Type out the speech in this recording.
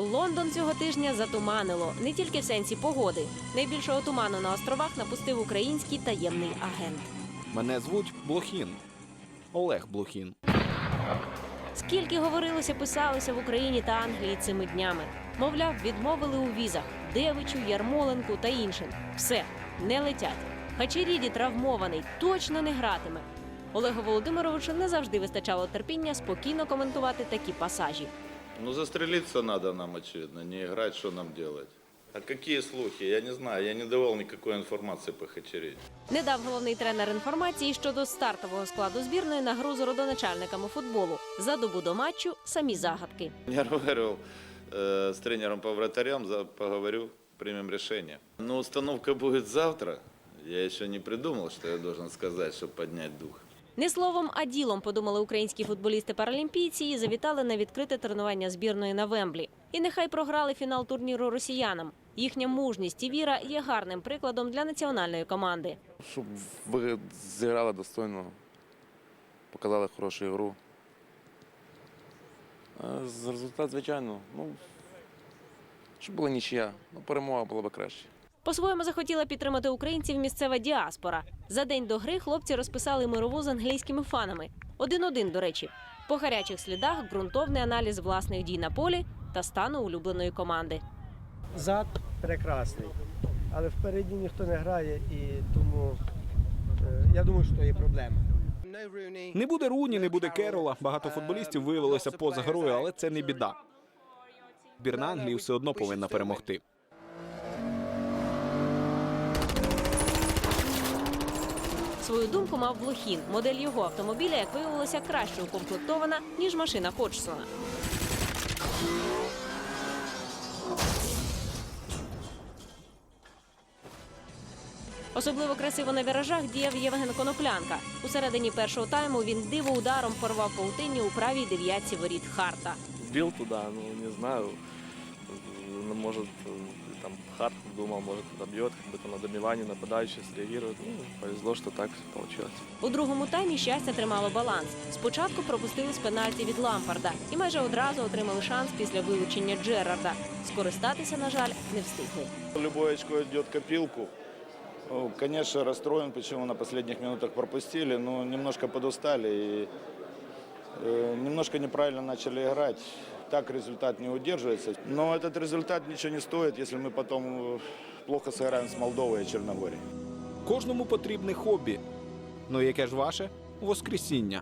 Лондон цього тижня затуманило не тільки в сенсі погоди. Найбільшого туману на островах напустив український таємний агент. Мене звуть Блохін. Олег Блохін. Скільки говорилося, писалося в Україні та Англії цими днями. Мовляв, відмовили у візах Девичу, Ярмоленку та іншим. Все не летять. Хачеріді травмований, точно не гратиме. Олегу Володимировичу не завжди вистачало терпіння спокійно коментувати такі пасажі. Ну, застрелиться надо нам, очевидно, не играть, что нам делать. А какие слухи? Я не знаю, я не давал никакой информации по Хачериди. Не дав головний тренер інформації щодо стартового складу збірної на гру з родоначальниками футболу. За добу до матчу самі загадки. Я говорил э, с тренером по вратарям, за- поговорю, примем решение. Но установка будет завтра. Я еще не придумал, что я должен сказать, чтобы поднять дух. Не словом, а ділом подумали українські футболісти-паралімпійці і завітали на відкрите тренування збірної на Вемблі. І нехай програли фінал турніру росіянам. Їхня мужність і віра є гарним прикладом для національної команди. Щоб ви зіграли достойно, показали хорошу ігру. Результат, звичайно, ну, щоб була нічия, ну, перемога була б краще. По-своєму захотіла підтримати українців місцева діаспора. За день до гри хлопці розписали мирову з англійськими фанами. Один-один, до речі. По гарячих слідах ґрунтовний аналіз власних дій на полі та стану улюбленої команди. Зад прекрасний, але впереді ніхто не грає і тому е, я думаю, що є проблема. Не буде Руні, не буде Керола. Багато футболістів виявилося поза грою, але це не біда. Збірна Англії все одно повинна перемогти. Свою думку мав Блохін. Модель його автомобіля, як виявилося, краще укомплектована, ніж машина Ходжсона. Особливо красиво на віражах діяв Євген Коноплянка. У середині першого тайму він диво ударом порвав паутині у правій дев'ятці воріт Харта. бил туда, ну не знаю, ну, может э, там Харт думал, может добьет, как бы там на добивании нападающий среагирует. Ну, повезло, что так получилось. У другому таймі щастя тримало баланс. Спочатку пропустили з пенальті від Лампарда і майже одразу отримали шанс після вилучення Джерарда. Скористатися, на жаль, не встигли. Любое очко копилку. Ну, Конечно, расстроен, почему на последних минутах пропустили, но немножко подустали и э, немножко неправильно начали играть. Так результат не удерживается. Но этот результат ничего не стоит, если мы потом э, плохо сыграем с Молдовой и Черногорией. Кожному потрібне хобі. Ну яке ж ваше? Воскресіння.